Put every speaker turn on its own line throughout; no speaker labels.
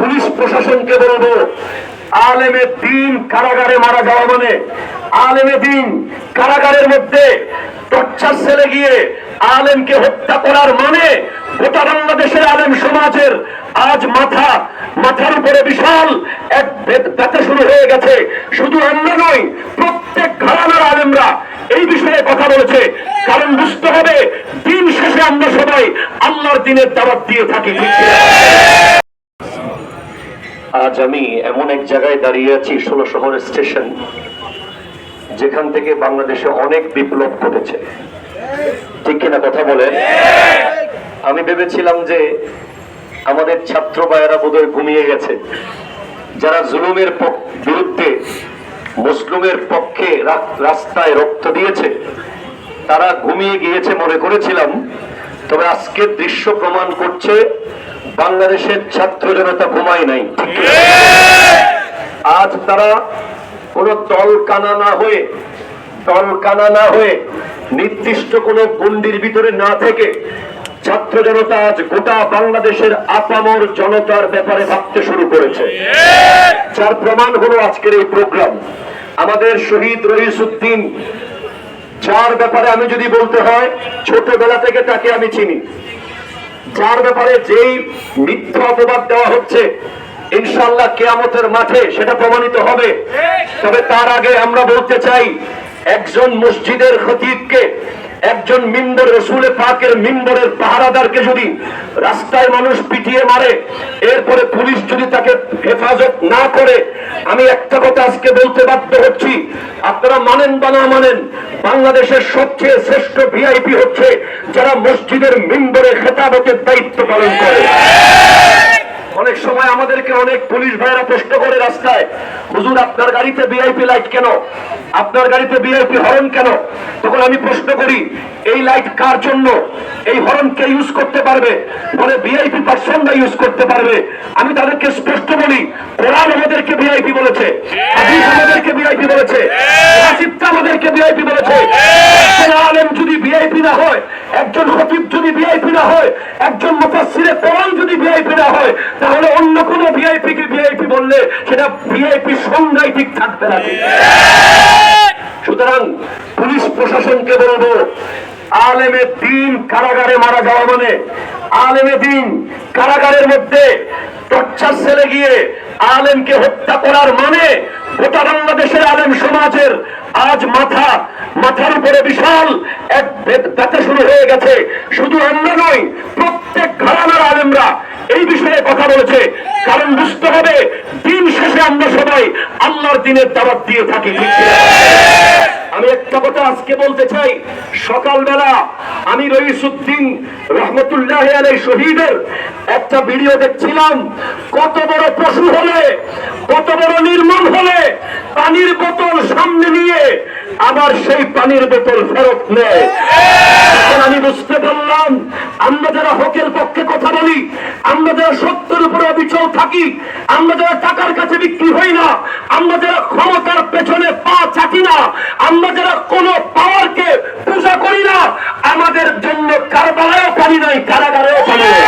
Police প্রশাসনকে বলব, আলেমে দিন কারাগারে মারা যাওয়া মানে। আলেমে দিন কারাগারের মধ্যে টর্চার সেলে গিয়ে আলেমকে হত্যা করার মানে গোটা বাংলাদেশের আলেম সমাজের আজ মাথা, মাথার উপরে বিশাল এক ব্যথা শুরু হয়ে গেছে। শুধু আমরা নই প্রত্যেক ঘরানার আলেমরা এই বিষয়ে কথা বলেছে। কারণ বুঝতে হবে, দিন শেষে আমরা সবাই আল্লাহর দিনের দাওয়াত দিয়ে থাকি, ঠিক? আজ আমি এমন এক জায়গায় দাঁড়িয়ে আছি, ষোলো শহর স্টেশন, যেখান থেকে বাংলাদেশে অনেক বিপ্লব ঘটেছে। ঠিক কিনা কথা বলেন আমি ভেবেছিলাম যে আমাদের ছাত্র ভাইয়েরা বোধহয় ঘুমিয়ে গেছে। যারা জুলুমের বিরুদ্ধে মুসলিমের পক্ষে রাস্তায় রক্ত দিয়েছে, তারা ঘুমিয়ে গিয়েছে মনে করেছিলাম। তবে আজকের দৃশ্য প্রমাণ করছে বাংলাদেশের ছাত্র জনতা ঘুমায় নাই। আজ তারা কোনো দল কানা না হয়ে দল কানা না হয়ে নির্দিষ্ট কোনো গণ্ডির ভিতরে না থেকে ছাত্র জনতা আজ গোটা বাংলাদেশের আপামর জনতার ব্যাপারে ভাবতে শুরু করেছে। যার প্রমাণ হলো আজকের এই প্রোগ্রাম। আমাদের শহীদ রহিসুদ্দিন যার ব্যাপারে আমি যদি বলতে হয়, ছোটবেলা থেকে তাকে আমি চিনি। যার ব্যাপারে যেই মিথ্যা অপবাদ দেওয়া হচ্ছে ইনশাল্লাহ কেয়ামতের মাঠে সেটা প্রমাণিত হবে। তবে তার আগে আমরা বলতে চাই, একজন মসজিদের খতিবকে একজন মিম্বর রসুলে পাকের মিম্বরের পাহারাদারকে যদি রাস্তায় মানুষ পিটিয়ে মারে, এরপরে পুলিশ যদি তাকে হেফাজত না করে, আমি একটা কথা আজকে বলতে বাধ্য হচ্ছি। আপনারা মানেন বা না মানেন, বাংলাদেশের সবচেয়ে শ্রেষ্ঠ ভিআইপি হচ্ছে যারা মসজিদের মিম্বরে খেতাবতের দায়িত্ব পালন করে। অনেক সময় আমাদেরকে অনেক পুলিশ ভাইরা প্রশ্ন করে রাস্তায়, হুজুর, আপনার গাড়িতে ভিআইপি লাইট কেন? আপনার গাড়িতে ভিআইপি হরন কেন তখন আমি প্রশ্ন করি এই লাইট কার জন্য এই হরন কে ইউজ করতে পারবে বলে ভিআইপি পার্সনরা ইউজ করতে পারবে আমি তাদেরকে স্পষ্ট বলি কোরআন আমাদেরকে ভিআইপি বলেছে হাদিস আমাদেরকে ভিআইপি বলেছে ওয়াসিফটা আমাদেরকে ভিআইপি বলেছে আলেম যদি ভিআইপি না হয় একজন খতিব যদি ভিআইপি না হয় একজন মুফাসসিরে কোরআন যদি ভিআইপি না হয় তাহলে অন্য কোন ভিআইপি কে ভিআইপি বললে সেটা ভিআইপি সংজ্ঞায় ঠিক থাকবে না ঠিক। সুতরাং পুলিশ প্রশাসনকে বলব, আলেমে দিন কারাগারে মারা যাওয়া মানে আলেমে দিন কারাগারের মধ্যে টর্চার সেলে গিয়ে আলেমকে হত্যা করার মানে গোটা বাংলাদেশের আলেম সমাজের আজ মাথা, মাথার উপরে বিশাল এক ব্যথা শুরু হয়ে গেছে। শুধু আমরা নই প্রত্যেক ঘরানার আলেমরা এই বিষয়ে কথা বলেছে। কারণ বুঝতে হবে, দিন শেষে আমরা সবাই আল্লাহর দিনের দাওয়াত দিয়ে থাকি আমি একটা কথা আজকে বলতে চাই। সকালবেলা আমি রইসুদ্দিন রহমতুল্লাহ আলাই শহীদের একটা ভিডিও দেখছিলাম। কত বড় পশু হলে, কত বড় নির্মম হলে, পানির বোতল সামনে নিয়ে আবার সেই পানির বোতল ফেরত নেয় আমি বুঝতে পারলাম, আমরা যারা হকের পক্ষে কথা বলি, আমরা যারা সত্যের উপরে অবিচল থাকি, আমরা যারা টাকার কাছে বিক্রি হই না, আমরা যারা ক্ষমতার পেছনে পা চাটি না, আমরা যারা কোন পাওয়ারকে পূজা করি না, আমাদের জন্য কারবালায়ও পানি নাই, কারাগারেও পানি নাই।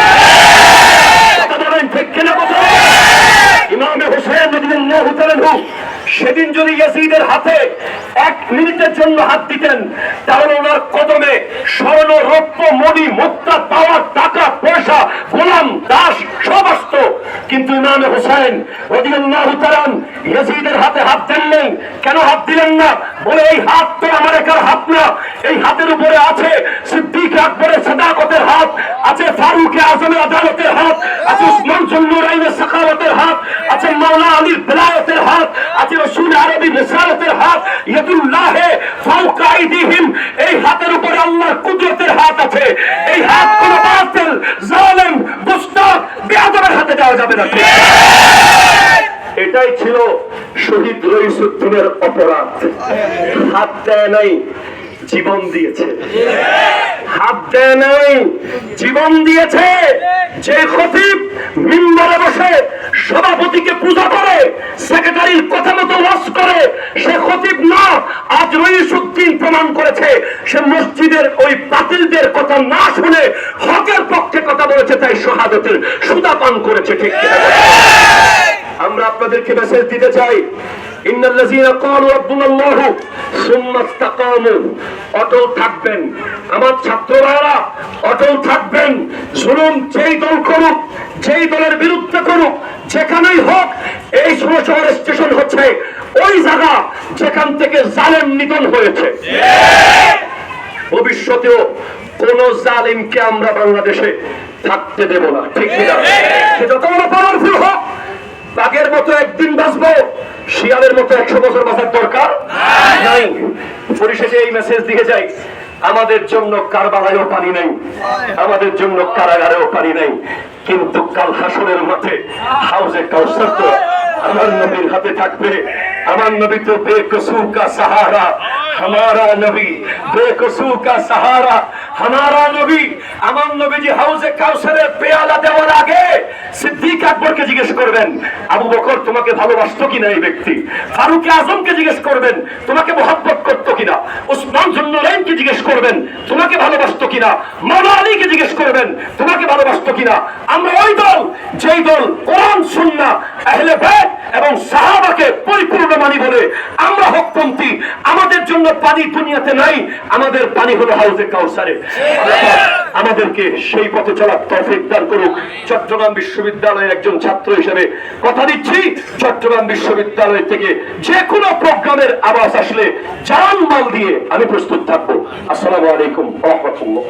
কথা বলেন ঠিক কিনা কথা? ইমামে হোসেন আনহু সেদিন যদি ইয়াজিদের হাতে এক মিনিটের জন্য হাত দিতেন, তাহলে ওনার কদমে স্বর্ণ রৌপ্য মণি, মুক্তা, পাওয়ার, টাকা, পয়সা, গোলাম, দাস সব আসতো। কিন্তু ইমামে তাআলা ইয়াজিদের হাতে হাত দেন কেন হাত দিলেন না? বলে, এই হাত তো আমার একার হাত না। এই হাতের উপরে আছে সিদ্দিক আকবরের সাদাকতের হাত আছে ফারুক আজমের আদালতের হাত আছে উসমান জন্নুরাইনের সাকালতের হাত আছে মাওলা আলীর বেলায়তের হাত আছে রসুল আরবি রিসালতের হাত ইয়াদুল্লাহে ফাওকা এই হাতের উপরে আল্লাহর কুদরতের হাত আছে। এই হাত বাতিল, জালেম বেয়াদবের হাতে দেওয়া যাবে না। এটাই ছিল শহীদ রইসুদ্দিনের অপরাধ। হাত দেয় নাই, জীবন দিয়েছে। হাত দেয় নাই, জীবন দিয়েছে। যে খতিব মিম্বরে বসে সভাপতিকে পূজা করে, সেক্রেটারির কথা মতো ওয়াজ করে সে খতিব না আজ রইসুদ্দিন প্রমাণ করেছে সে মসজিদের ওই বাতিলদের কথা না শুনে হকের পক্ষে কথা বলেছে, তাই শাহাদতের সুদা পান করেছে, ঠিক কিনা? আপনাদেরকে মেসেজ দিতে চাই। আমার দল করুক দলের বিরুদ্ধে করুক হোক, এই স্টেশন হচ্ছে ওই জায়গা যেখান থেকে জালেম নিধন হয়েছে। ভবিষ্যতেও কোন জালিমকে আমরা বাংলাদেশে থাকতে দেব না। ঠিক সে যত বড় পাওয়ারফুল হোক, বাঘের মতো একদিন বাঁচবো, শিয়ালের মতো একশো বছর বাঁচার দরকার নাই। পরিশেষে এই মেসেজ দিয়ে যাই, আমাদের জন্য কারবালায়ও পানি নেই, আমাদের জন্য কারাগারেও পানি নেই, কিন্তু কাল হাসনের মাঠে হাউজে কাউসার তো আমার নবীর হাতে থাকবে। আমার নবী তো বেকসু কা সাহারা, হামারা নবী বেকসু কা সাহারা, হামারা নবী। আমার নবী যে হাউজে কাউসারের পেয়ালা দেওয়ার আগে সিদ্দিক আকবরকে জিজ্ঞেস করবেন, আবু বকর, তোমাকে ভালোবাসতো কিনা এই ব্যক্তি? ফারুক আজমকে জিজ্ঞেস করবেন, তোমাকে মহব্বত করতো কিনা? উসমান জুল্লুরাইনকে জিজ্ঞেস করবেন, তোমাকে ভালোবাসতো কিনা? মামা আলীকে জিজ্ঞেস করবেন, তোমাকে ভালোবাসতো কিনা? আমরা ওই দল, যেই দল কোরআন সুন্না আহলে বাইত এবং সাহাবাকে পরিপূর্ণ মানি বলে, আমরা হকপন্থী, আমাদের জন্য পানি দুনিয়াতে নাই, আমাদের পানি হলো হাউজে কাউসারে আমাদেরকে সেই পথে চলার তৌফিক দান করুক। চট্টগ্রাম বিশ্ববিদ্যালয়ের একজন ছাত্র হিসেবে কথা দিচ্ছি, চট্টগ্রাম বিশ্ববিদ্যালয় থেকে যে কোনো প্রোগ্রামের আওয়াজ আসলে জান মাল দিয়ে আমি প্রস্তুত থাকব। আসসালামু আলাইকুম রহমতুল্লাহ।